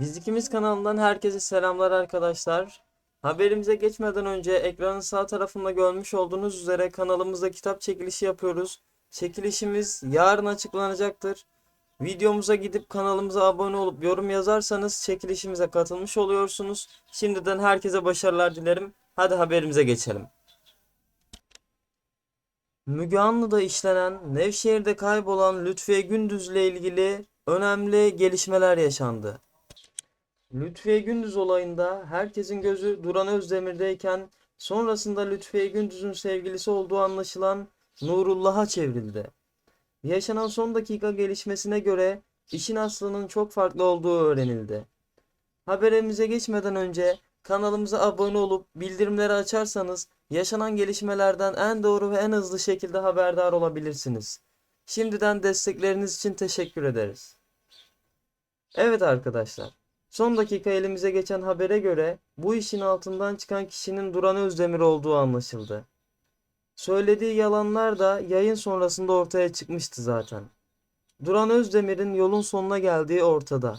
Biz ikimiz kanalından herkese selamlar arkadaşlar. Haberimize geçmeden önce ekranın sağ tarafında görmüş olduğunuz üzere kanalımızda kitap çekilişi yapıyoruz. Çekilişimiz yarın açıklanacaktır. Videomuza gidip kanalımıza abone olup yorum yazarsanız çekilişimize katılmış oluyorsunuz. Şimdiden herkese başarılar dilerim. Hadi haberimize geçelim. Müge Anlı'da işlenen Nevşehir'de kaybolan Lütfiye Gündüz'le ilgili önemli gelişmeler yaşandı. Lütfiye Gündüz olayında herkesin gözü Duran Özdemir'deyken sonrasında Lütfiye Gündüz'ün sevgilisi olduğu anlaşılan Nurullah'a çevrildi. Yaşanan son dakika gelişmesine göre işin aslının çok farklı olduğu öğrenildi. Haberimize geçmeden önce kanalımıza abone olup bildirimleri açarsanız yaşanan gelişmelerden en doğru ve en hızlı şekilde haberdar olabilirsiniz. Şimdiden destekleriniz için teşekkür ederiz. Evet arkadaşlar. Son dakika elimize geçen habere göre bu işin altından çıkan kişinin Duran Özdemir olduğu anlaşıldı. Söylediği yalanlar da yayın sonrasında ortaya çıkmıştı zaten. Duran Özdemir'in yolun sonuna geldiği ortada.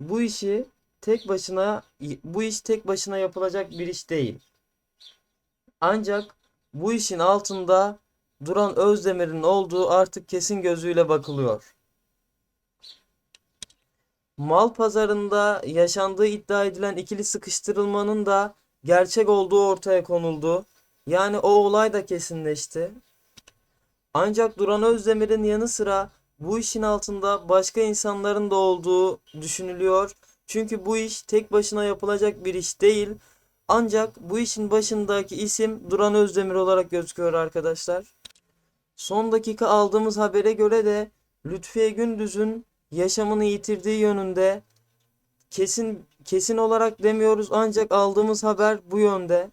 Bu işi tek başına bu iş tek başına yapılacak bir iş değil. Ancak bu işin altında Duran Özdemir'in olduğu artık kesin gözüyle bakılıyor. Mal pazarında yaşandığı iddia edilen ikili sıkıştırılmanın da gerçek olduğu ortaya konuldu. Yani o olay da kesinleşti. Ancak Duran Özdemir'in yanı sıra bu işin altında başka insanların da olduğu düşünülüyor. Çünkü bu iş tek başına yapılacak bir iş değil. Ancak bu işin başındaki isim Duran Özdemir olarak gözüküyor arkadaşlar. Son dakika aldığımız habere göre de Lütfiye Gündüz'ün yaşamını yitirdiği yönünde kesin kesin olarak demiyoruz ancak aldığımız haber bu yönde.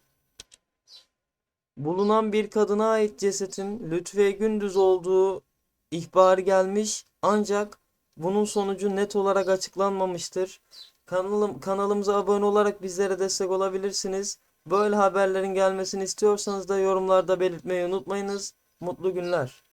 Bulunan bir kadına ait cesetin Lütfiye Gündüz olduğu ihbarı gelmiş ancak bunun sonucu net olarak açıklanmamıştır. Kanalım, kanalımıza abone olarak bizlere destek olabilirsiniz. Böyle haberlerin gelmesini istiyorsanız da yorumlarda belirtmeyi unutmayınız. Mutlu günler.